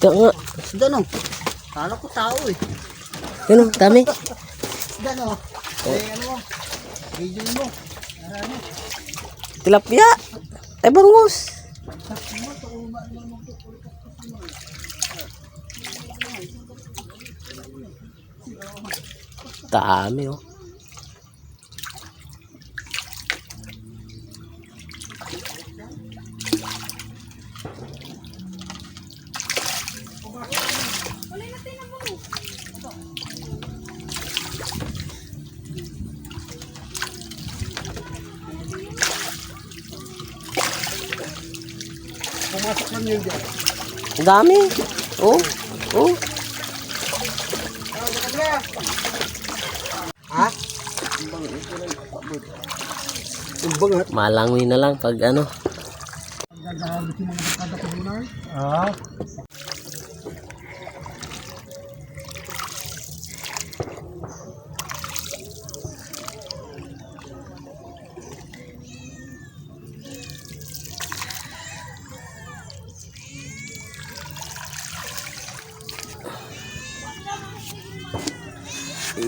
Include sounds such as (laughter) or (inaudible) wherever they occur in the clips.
Isda nga. Isda no. Kala ko tao eh. Yun oh, dami. Isda no. Eh ano? Video mo. Tilapia. Ay bangus. Dami oh. Pumasok lang yun dyan. Ang dami. Oh. Oh. Ha? Yung bangat. Malangoy na lang pag ano. Gagagamit yung mga barkada ko. Ah.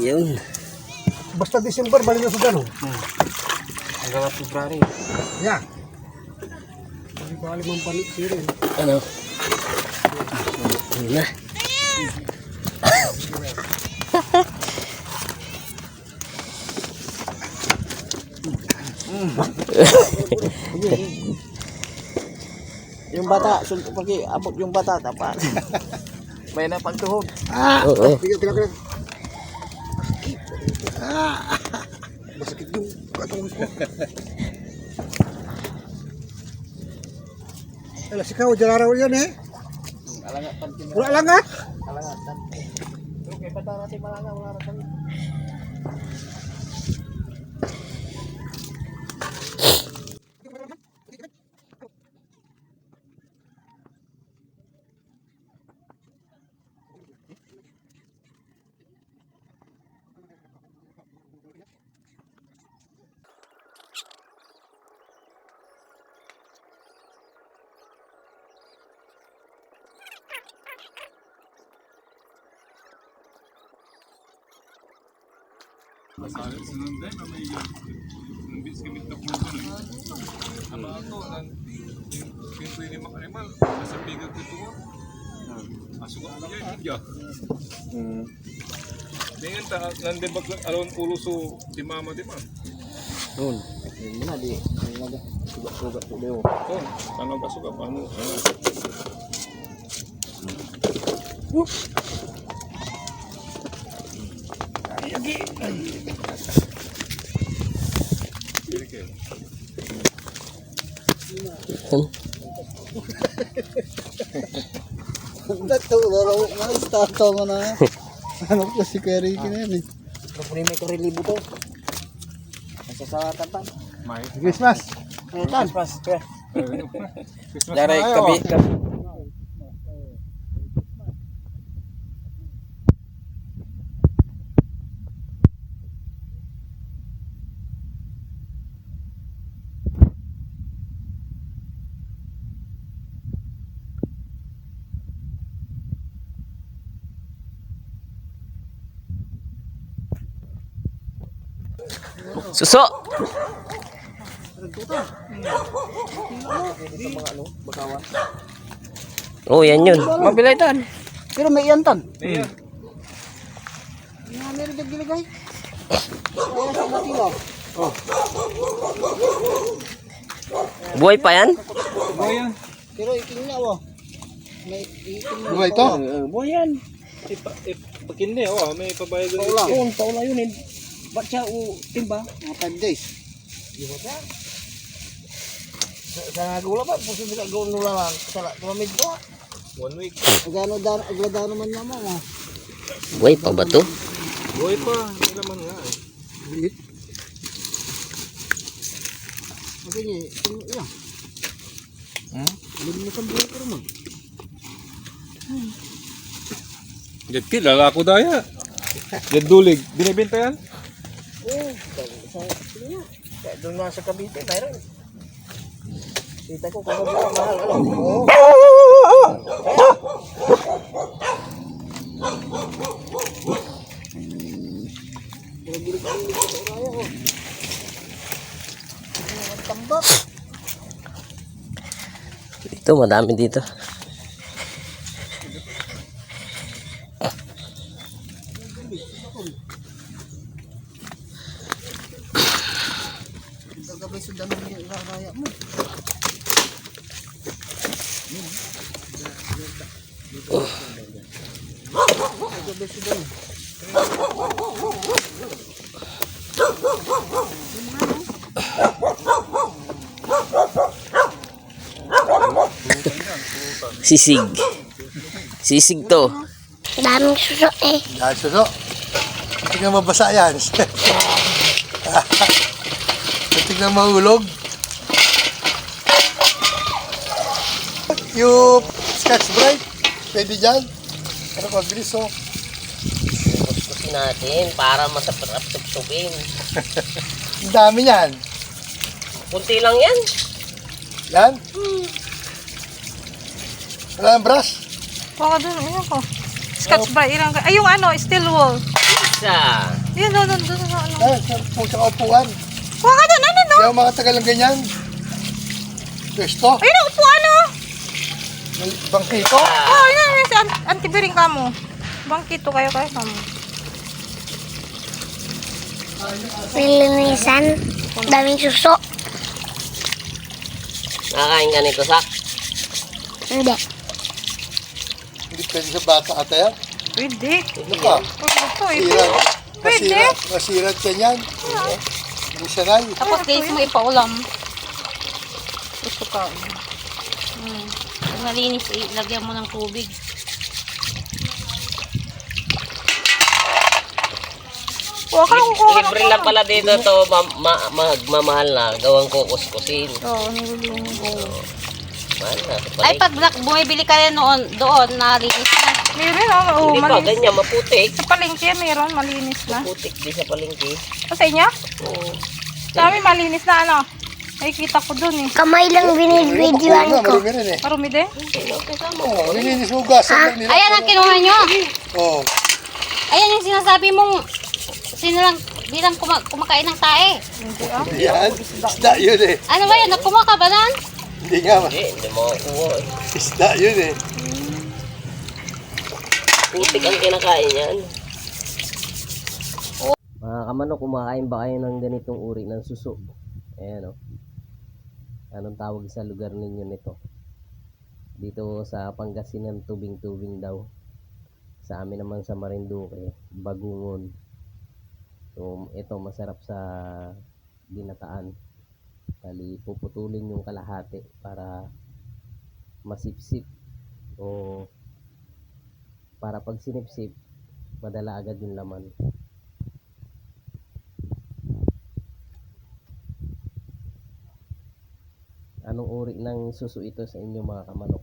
Yun. Basta December, balik na sa gano'n. Hanggang February. Yeah. Hindi ko alam ang panik siya rin. Ano? Yun na. (laughs) Yung bata, sulto pagi, abot yung bata, dapat. (laughs) May na pagtuhog. Ah! Oo. Tingnan, tingnan, tingnan. Masakit. Ah! (laughs) Masakit yung katawan ko. Alas, ikaw, jalaraw yan eh. Alangat pan kini. Wala ah. Alangat pan. Okay, bata natin malanga mga ratang. Masaya sinunday na may nambis kami na puso nun. Ama ako, pinto ini makaimal, nasa bigat ko. Asok ako niya, hindi Dengan ta nande bag alon ulo so di mama di. Nun. Muna di. Ano nga ba? Sugat-sugat po daw. Oh, paano ka suka paano? Ano? Dato, laro nga, starto mo na. Ano ko si Kerry. Pero po may karilibo to. Nasa sa tatan. May. Christmas. Pas. Christmas Dari na kabi. Suso. Oh, yan yun. Mabilay tan. Pero may iyantan. Ayan. Nga, meron dyan matila. Buhay pa yan? Boyan. Pero iking na oh. May iking na. Buhay to? Boyan. yan. Ipa, ipakindi, oh, may. Oo, taon na yun eh. Ba't siya o timba? Mga 5 days. Sa sa nagula pa, puso sa gawin nula lang. Sa tumamid ko. One week. Agano dan, agladano man naman ah. Buhay pa ba to? Buhay pa, may laman nga eh. Liit. Sabi niya, ito yan. Hmm? Alam mo sa buhay ko naman. Jet kid, lalako daya. Jet dulig, binibenta yan? Kaya doon nga sa Cavite, mayroon. Kita ko kung ano mahal. Oo. Tambak. Ito, madami dito. Gagabay sa dami niya raraya mo. Gagabay sa dami. (laughs) Sisig. Sisig to. Daming suso eh. Dahil suso. Tingnan mabasa yan. (laughs) Tingnan mahulog. Yung scotch brite, pwede dyan. Pero mabilis oh. Kuskusin natin para masarap tuptupin. Ang dami yan. Kunti lang yan. Yan. Wala ang brush. Baka doon, ayun ko. Scotch ba? Ilang, ay, yung ano, steel wool. Isa. Yun, doon, doon, doon, doon, ano. Yan, sa po sa upuan. Baka doon, ano, no? Yung mga tagal ng ganyan. Pwesto. Ayun, upuan, Bangkito. Oh, yun, yun, si Bering ka mo. Bangkito kayo, kayo ka mo. Nilinisan. Daming suso. Nakakain ka nito, Sak? Hindi. Hindi pwede sa bata ata yan. Pwede. Ano ka? Pwede to, eh. Masira. Pwede. Masira. Masira ka yan. Hindi sanay. Tapos guys mo ipaulam. Gusto ka. Pag malinis, ilagyan mo ng tubig. Huwag ka lang kukuha ng Libre lang pala dito to, ma ma magmamahal na. Gawang kukuskusin. Oo, nilulunin ko. Mahal na. Ay, pag nak- bumibili ka rin noon, doon, nalinis na. Meron, oh, oh, Hindi pa, malinis. ganyan, maputik. Sa palengke, meron, malinis na. Putik di sa palengke. O sa inyo? Oo. Dami, malinis na, ano. Nakikita ko dun, eh. Kamay lang binibidyoan ko. marumi eh. Marumi din. Oo, mo gasan lang nila. Ayan ang kinuha nyo. Oo. Ayan yung sinasabi mong sino lang bilang kuma- kumakain ng tae. Hindi, ah. Yan. Isda yun eh. Ano ba yun? Nakuma ka ba nan? Hindi nga. Hindi, hindi makakuha. eh. Isda yun eh. Putik ang kinakain yan. Mga kamanok, kumakain ba kayo ng ganitong uri ng suso? Ayan o. Anong tawag sa lugar ninyo nito? Dito sa Pangasinan, tubing-tubing daw. Sa amin naman sa Marinduque, bagungon. So, ito masarap sa ginataan. Bali, puputulin yung kalahati para masipsip o para pag sinipsip, madala agad yung laman. Anong uri ng suso ito sa inyo mga kamanok?